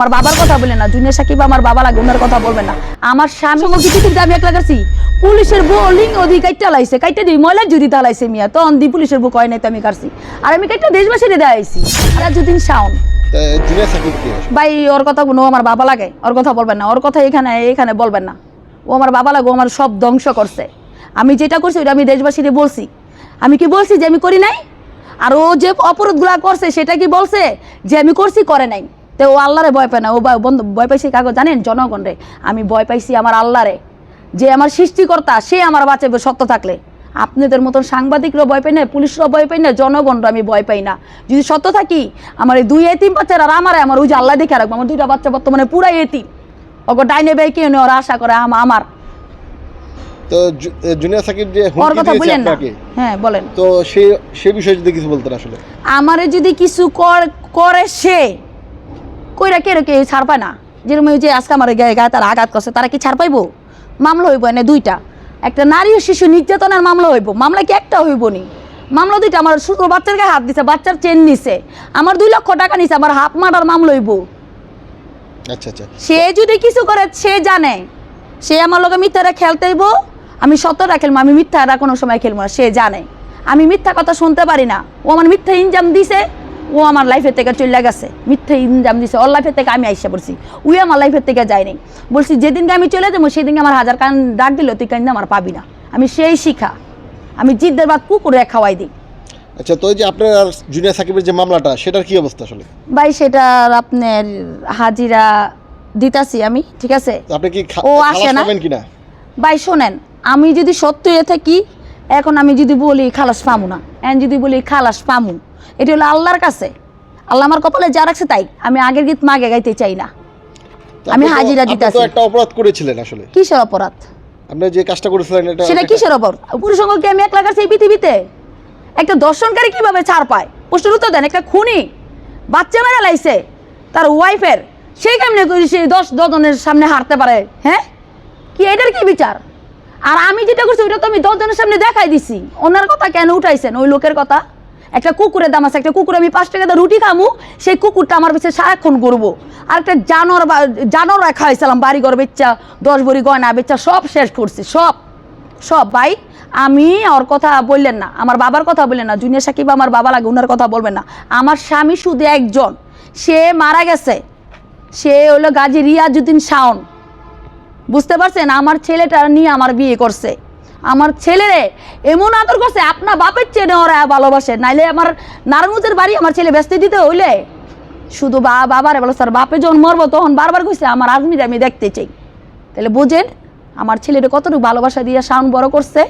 আমার বাবার কথা বলে না জুনিয়র সাকিব আমার বাবা লাগে ওনার কথা বলবেন না। আমার স্বামী সঙ্গে কিছু আমি একলা কাছি পুলিশের বোলিং ওদি কাইটা লাইছে কাইটা দিই ময়লা যদি তালাইছে মিয়া তো অন্দি পুলিশের বুক হয় নাই তো আমি কাটছি। আর আমি কাইটা দেশবাসীরে দেয় আইছি আর যদিন শাওন। জুনিয়র সাকিব কি? ভাই ওর কথা কোনো আমার বাবা লাগে ওর কথা বলবেন না ওর কথা এখানে এখানে বলবেন না। ও আমার বাবা লাগে ও আমার সব ধ্বংস করছে। আমি যেটা করছি ওটা আমি দেশবাসীরে বলছি। আমি কি বলছি যে আমি করি নাই? আর ও যে অপরাধগুলা করছে সেটা কি বলছে? যে আমি করছি করে নাই। তো ও আল্লাহরে ভয় পায় না। ও বন্ধ ভয় পাইছি কাগজ জানেন? জনগণ রে। আমি ভয় পাইছি আমার আল্লাহরে। যে আমার সৃষ্টিকর্তা সে আমার বাঁচাবে সত্য থাকলে। আপনাদের মতন সাংবাদিকরাও ভয় পাই না পুলিশরাও ভয় পাই না জনগণরা আমি ভয় পাই না। যদি সত্য থাকি আমার এই দুই এতিম বাচ্চারা আর আমারে আমার ওই যে আল্লাহ দেখে রাখব আমার দুইটা বাচ্চা বর্তমানে পুরাই এতিম। ওকে ডাইনে কেউ নেই ওরা আশা করে আম- আমার। তো জু- সাকিব যে ওর কথা দিয়েছে বলেন না। হ্যাঁ বলেন। তো সে সে বিষয়ে যদি কিছু বলতেন আসলে। আমারে যদি কিছু কর- করে সে কইরা কে কে ছাড় পায় না? যেরকম ওই যে আজকে আমার গায়ে গায়ে তারা আঘাত করছে তারা কি ছাড় পাইবো মামলা হইব এনে দুইটা। একটা নারী ও শিশু নির্যাতনের মামলা হইব মামলা কি একটা হইব নি মামলা দুইটা আমার ছোট বাচ্চার গায়ে হাত দিছে বাচ্চার চেন নিছে। আমার দুই লক্ষ টাকা নিছে আমার হাফ মার্ডার মামলা হইব। আচ্ছা আচ্ছা। সে যদি কিছু করে সে জানে। সে আমার লগে মিথ্যারা খেলতেইব আমি সত্যটা খেলব আমি মিথ্যারা কোনো সময় খেলব না সে জানে। আমি মিথ্যা কথা শুনতে পারি না। ও আমার মিথ্যা ইনজাম দিছে। ও আমার লাইফের থেকে চলে গেছে। মিথ্যা ইনজাম দিছে। ওর লাইফের থেকে আমি আইসা পড়ছি। উই আমার লাইফের থেকে যায়নি। বলছি যেদিনকে আমি চলে যাব সেদিনকে আমার হাজার কান ডাক দিল তুই কান আমার পাবি না? আমি সেই শিখা। আমি জিদ্দের বাদ কুকুরে খাওয়াই দিই। আচ্ছা তো যে আপনার জুনিয়র সাকিবের যে মামলাটা সেটার কি অবস্থা আসলে? ভাই সেটার আপনার হাজিরা দিতাছি আমি ঠিক আছে? আপনি কি ও আসে না? ভাই শোনেন আমি যদি সত্য থাকি এখন আমি যদি বলি খালাস পামু না এখন যদি বলি খালাস পামু এটা হলো আল্লাহর কাছে। আল্লাহ আমার কপালে যা রাখছে তাই আমি আগের গীত মাগে গাইতে চাই না। আমি হাজিরা আপনি তো দিতাছি। একটা অপরাধ করেছিলেন আসলে। কিসের অপরাধ? আপনি যে কাজটা করেছিলেন এটা সেটা কিসের অপরাধ? পুরুষঙ্গকে আমি এক লাগাচ্ছি এই পৃথিবীতে? একটা দর্শনকারী কীভাবে ছাড় পায়? প্রশ্নের উত্তর দেন একটা খুনি বাচ্চা মেরে লাইছে তার ওয়াইফের সেই কেমনে করে সে দশ দশজনের সামনে হারতে পারে হ্যাঁ? কি এটার কি বিচার? আর আমি যেটা করছি, ওইটা তো আমি দশজনের সামনে দেখাই দিছি। ওনার কথা কেন উঠাইছেন? ওই লোকের কথা? একটা কুকুরের দাম আছে, একটা কুকুর আমি পাঁচ টাকা রুটি খামু, সেই কুকুরটা আমার পিছিয়ে সারাক্ষণ করব আর একটা জানোয়ার বা জানোয়ার রাখা হয়েছিলাম বাড়ি ঘর বেচ্চা দশ ভরি গয়না বেচ্চা সব শেষ করছি, সব সব। ভাই, আমি ওর কথা বললেন না, আমার বাবার কথা বললেন না, জুনিয়র সাকিব আমার বাবা লাগে ওনার কথা বলবেন না। আমার স্বামী শুধু একজন, সে মারা গেছে, সে হলো গাজী রিয়াজুদ্দিন শাওন। বুঝতে পারছেন? আমার ছেলেটা নিয়ে আমার বিয়ে করছে। আমার ছেলেরে এমন আদর করছে আপনার বাপের চেনে ওরা ভালোবাসে। নাইলে আমার নারায়ণগঞ্জের বাড়ি আমার ছেলে ব্যস্ত দিতে হইলে? শুধু বা বাবারে বলো, স্যার, বাপে যখন মরবো তখন বারবার কইছে, আমার আজমির আমি দেখতে চাই। তাহলে বোঝেন, আমার ছেলেটা কতটুকু ভালোবাসা দিয়ে সাউন্ড বড় করছে।